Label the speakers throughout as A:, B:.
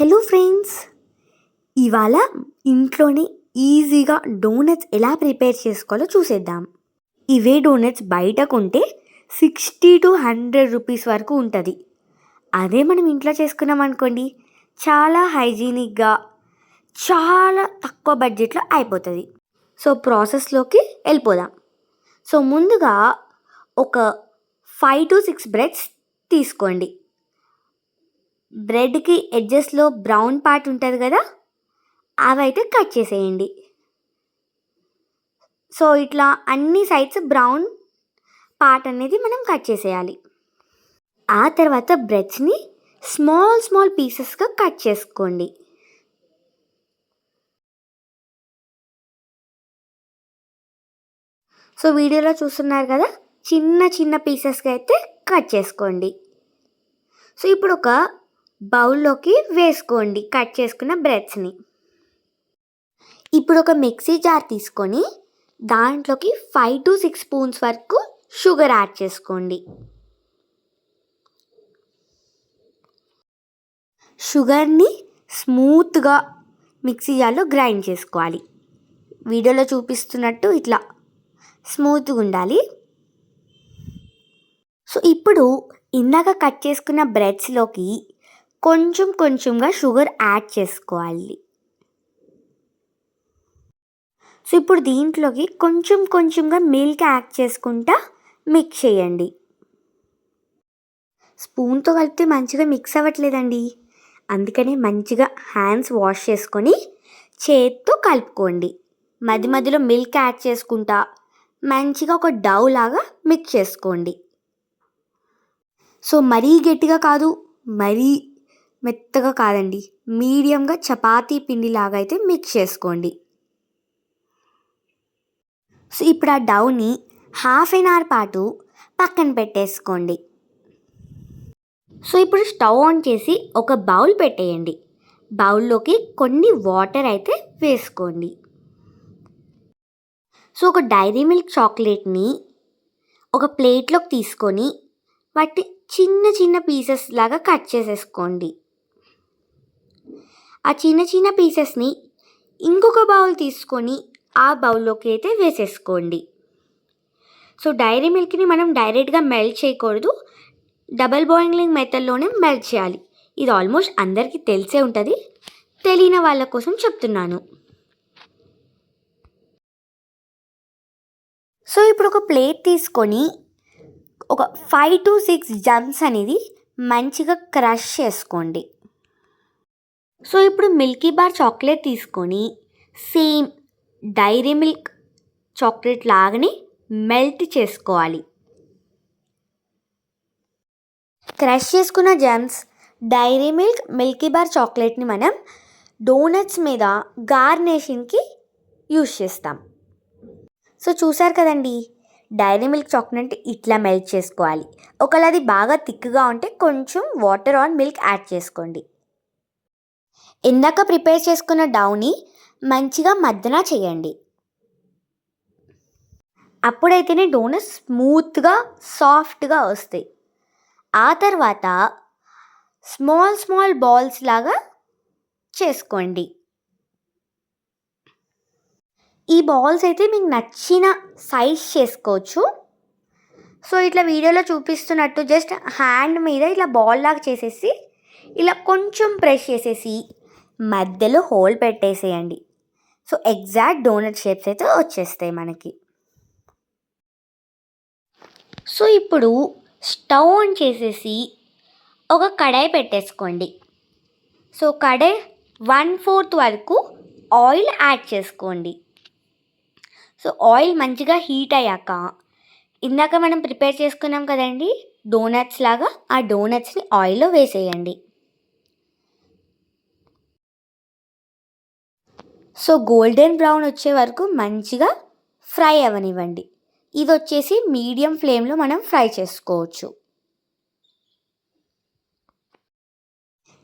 A: Hello friends ఇవాళ ఇంట్లోనే ఈజీగా డోనట్స్ ఎలా ప్రిపేర్ చేసుకోవాలో చూసేద్దాం. ఇవే డోనట్స్ బయట కొంటే సిక్స్టీ టు హండ్రెడ్ రూపీస్ వరకు ఉంటుంది. అదే మనం ఇంట్లో చేసుకున్నాం అనుకోండి చాలా హైజీనిక్గా చాలా తక్కువ బడ్జెట్లో అయిపోతుంది. సో ప్రాసెస్లోకి వెళ్ళిపోదాం. సో ముందుగా ఒక ఫైవ్ టు సిక్స్ బ్రెడ్స్ తీసుకోండి. బ్రెడ్కి ఎడ్జెస్లో బ్రౌన్ పార్ట్ ఉంటుంది కదా అవైతే కట్ చేసేయండి. సో ఇట్లా అన్ని సైడ్స్ బ్రౌన్ పార్ట్ అనేది మనం కట్ చేసేయాలి. ఆ తర్వాత బ్రెడ్స్ని స్మాల్ స్మాల్ పీసెస్గా కట్ చేసుకోండి. సో వీడియోలో చూస్తున్నారు కదా చిన్న చిన్న పీసెస్గా అయితే కట్ చేసుకోండి. సో ఇప్పుడు ఒక బౌల్లోకి వేసుకోండి కట్ చేసుకున్న బ్రెడ్స్ని. ఇప్పుడు ఒక మిక్సీ జార్ తీసుకొని దాంట్లోకి ఫైవ్ టు సిక్స్ స్పూన్స్ వరకు షుగర్ యాడ్ చేసుకోండి. షుగర్ని స్మూత్గా మిక్సీ జార్లో గ్రైండ్ చేసుకోవాలి. వీడియోలో చూపిస్తున్నట్టు ఇట్లా స్మూత్గా ఉండాలి. సో ఇప్పుడు ఇందాక కట్ చేసుకున్న బ్రెడ్స్లోకి కొంచెం కొంచెంగా షుగర్ యాడ్ చేసుకోవాలి. సో ఇప్పుడు దీంట్లోకి కొంచెం కొంచెంగా మిల్క్ యాడ్ చేసుకుంటా మిక్స్ చేయండి. స్పూన్తో కలిపితే మంచిగా మిక్స్ అవ్వట్లేదండి. అందుకనే మంచిగా హ్యాండ్స్ వాష్ చేసుకొని చేత్తో కలుపుకోండి. మధ్య మధ్యలో మిల్క్ యాడ్ చేసుకుంటా మంచిగా ఒక డవ్ లాగా మిక్స్ చేసుకోండి. సో మరీ గట్టిగా కాదు మరీ మెత్తగా కాదండి. మీడియంగా చపాతీ పిండిలాగా అయితే మిక్స్ చేసుకోండి. సో ఇప్పుడు ఆ డౌని హాఫ్ అన్ అవర్ పాటు పక్కన పెట్టేసుకోండి. సో ఇప్పుడు స్టవ్ ఆన్ చేసి ఒక బౌల్ పెట్టేయండి. బౌల్లోకి కొన్ని వాటర్ అయితే వేసుకోండి. సో ఒక డైరీ మిల్క్ చాక్లెట్ని ఒక ప్లేట్లోకి తీసుకొని వాటి చిన్న చిన్న పీసెస్ లాగా కట్ చేసేసుకోండి. ఆ చిన్న చిన్న పీసెస్ని ఇంకొక బౌల్ తీసుకొని ఆ బౌల్లోకి అయితే వేసేసుకోండి. సో డైరీ మిల్క్ని మనం డైరెక్ట్గా మెల్ట్ చేయకూడదు. డబల్ బాయిలింగ్ మెథడ్లోనే మెల్ట్ చేయాలి. ఇది ఆల్మోస్ట్ అందరికీ తెలిసే ఉంటుంది. తెలియని వాళ్ళ కోసం చెప్తున్నాను. సో ఇప్పుడు ఒక ప్లేట్ తీసుకొని ఒక ఫైవ్ టు సిక్స్ జమ్స్ అనేది మంచిగా క్రష్ చేసుకోండి. సో ఇప్పుడు మిల్కీ బార్ చాక్లెట్ తీసుకొని సేమ్ డైరీ మిల్క్ చాక్లెట్ లాగానే మెల్ట్ చేసుకోవాలి. క్రష్ చేసుకున్న Gems Dairy Milk Milky Bar చాక్లెట్ని మనం డోనట్స్ మీద గార్నేషన్కి యూస్ చేస్తాం. సో చూసారు కదండి డైరీ మిల్క్ చాక్లెట్ ఇట్లా మెల్ట్ చేసుకోవాలి. ఒకవేళ అది బాగా థిక్గా ఉంటే కొంచెం వాటర్ ఆన్ మిల్క్ యాడ్ చేసుకోండి. ఇందాక ప్రిపేర్ చేసుకున్న డౌని మంచిగా మద్దన చేయండి. అప్పుడైతేనే డోనట్స్ స్మూత్గా సాఫ్ట్గా వస్తాయి. ఆ తర్వాత స్మాల్ స్మాల్ బాల్స్ లాగా చేసుకోండి. ఈ బాల్స్ అయితే మీకు నచ్చిన సైజ్ చేసుకోవచ్చు. సో ఇట్లా వీడియోలో చూపిస్తున్నట్టు జస్ట్ హ్యాండ్ మీద ఇట్లా బాల్ లాగా చేసేసి ఇలా కొంచెం ప్రెస్ చేసేసి మధ్యలో హోల్ పెట్టేసేయండి. సో ఎగ్జాక్ట్ డోనట్ షేప్స్ అయితే వచ్చేస్తాయి మనకి. సో ఇప్పుడు స్టవ్ ఆన్ చేసేసి ఒక కడాయి పెట్టేసుకోండి. సో కడాయి వన్ ఫోర్త్ వరకు ఆయిల్ యాడ్ చేసుకోండి. సో ఆయిల్ మంచిగా హీట్ అయ్యాక ఇందాక మనం ప్రిపేర్ చేసుకున్నాం కదండి డోనట్స్ లాగా ఆ డోనట్స్ని ఆయిల్లో వేసేయండి. సో గోల్డెన్ బ్రౌన్ వచ్చే వరకు మంచిగా ఫ్రై అవనివ్వండి. ఇది వచ్చేసి మీడియం ఫ్లేమ్లో మనం ఫ్రై చేసుకోవచ్చు.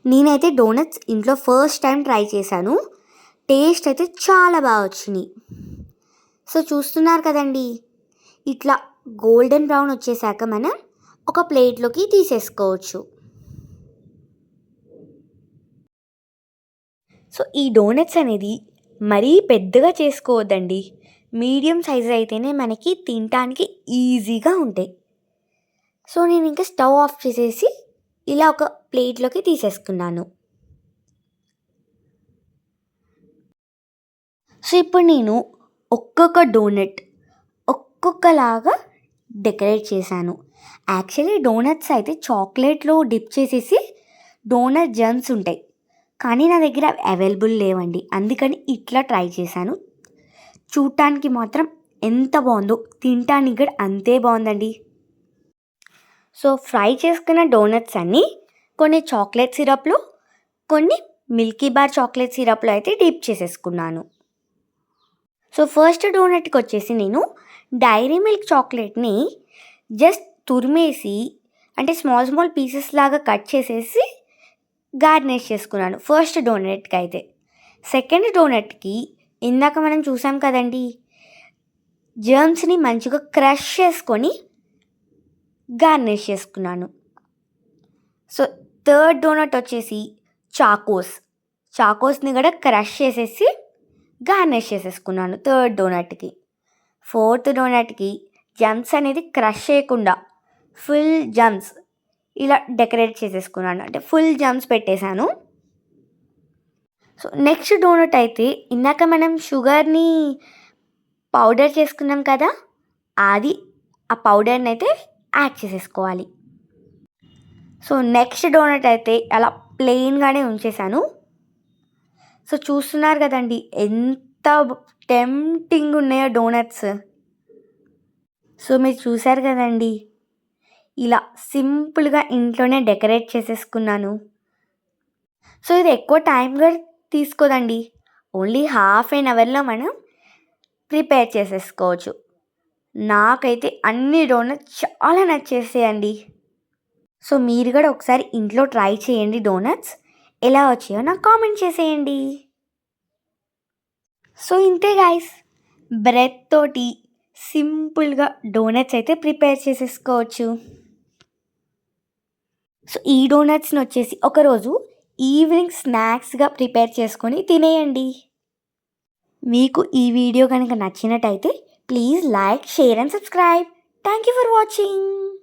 A: నేనైతే డోనట్స్ ఇంట్లో ఫస్ట్ టైం ట్రై చేశాను. టేస్ట్ అయితే చాలా బాగా వచ్చినాయి. సో చూస్తున్నారు కదండి. ఇట్లా గోల్డెన్ బ్రౌన్ వచ్చేసాక మనం ఒక ప్లేట్లోకి తీసేసుకోవచ్చు. సో ఈ డోనట్స్ అనేది మరీ పెద్దగా చేసుకోవద్దండి. మీడియం సైజ్ అయితేనే మనకి తినటానికి ఈజీగా ఉంటాయి. సో నేను ఇంకా స్టవ్ ఆఫ్ చేసేసి ఇలా ఒక ప్లేట్లోకి తీసేసుకున్నాను. సో ఇప్పుడు నేను ఒక్కొక్క డోనట్ ఒక్కొక్కలాగా డెకరేట్ చేశాను. యాక్చువల్లీ డోనట్స్ అయితే చాక్లెట్లో డిప్ చేసేసి డోనట్ జమ్స్ ఉంటాయి. కానీ నా దగ్గర అవైలబుల్ లేవండి. అందుకని ఇట్లా ట్రై చేశాను. చూడటానికి మాత్రం ఎంత బాగుందో తినటానికి కూడా అంతే బాగుందండి. సో ఫ్రై చేసుకున్న డోనట్స్ అన్నీ కొన్ని చాక్లెట్ సిరప్లో కొన్ని మిల్కీ బార్ చాక్లెట్ సిరప్లో అయితే డీప్ చేసేసుకున్నాను. సో ఫస్ట్ డోనట్కి వచ్చేసి నేను డైరీ మిల్క్ చాక్లెట్ని జస్ట్ తురిమేసి అంటే స్మాల్ స్మాల్ పీసెస్ లాగా కట్ చేసేసి గార్నిష్ చేసుకున్నాను ఫస్ట్ డోనట్కి అయితే. సెకండ్ డోనట్కి ఇందాక మనం చూసాం కదండి జర్మ్స్ని మంచిగా క్రష్ చేసుకొని గార్నిష్ చేసుకున్నాను. సో థర్డ్ డోనట్ వచ్చేసి చాకోస్ చాకోస్ని కూడా క్రష్ చేసేసి గార్నిష్ చేసేసుకున్నాను థర్డ్ డోనట్కి ఫోర్త్ డోనట్కి జమ్స్ అనేది క్రష్ చేయకుండా ఫుల్ జమ్స్ ఇలా డెకరేట్ చేసేసుకున్నాను. అంటే ఫుల్ జమ్స్ పెట్టేశాను. సో నెక్స్ట్ డోనట్ అయితే ఇందాక మనం షుగర్ని పౌడర్ చేసుకున్నాం కదా అది ఆ పౌడర్ని అయితే యాడ్ చేసేసుకోవాలి. సో నెక్స్ట్ డోనట్ అయితే అలా ప్లెయిన్గానే ఉంచేసాను సో చూస్తున్నారు కదండి ఎంత టెంప్టింగ్ ఉన్నాయో డోనట్స్. సో మీరు చూసారు కదండి ఇలా సింపుల్గా ఇంట్లోనే డెకరేట్ చేసేసుకున్నాను. సో ఇది ఎక్కువ టైం కూడా తీసుకోదండి. ఓన్లీ హాఫ్ అన్ అవర్లో మనం ప్రిపేర్ చేసేసుకోవచ్చు. నాకైతే అన్ని డోనట్స్ చాలా నచ్చేసాయండి. సో మీరు కూడా ఒకసారి ఇంట్లో ట్రై చేయండి డోనట్స్. ఎలా వచ్చాయో నాకు కామెంట్ చేసేయండి. సో ఇంతే గాయస్. బ్రెడ్ తోటి సింపుల్గా డోనట్స్ అయితే ప్రిపేర్ చేసేసుకోవచ్చు. సో ఈ డోనట్స్ని వచ్చేసి ఒకరోజు ఈవినింగ్ స్నాక్స్గా ప్రిపేర్ చేసుకొని తినేయండి. మీకు ఈ వీడియో కనుక నచ్చినట్టయితే please like share and subscribe thank you for watching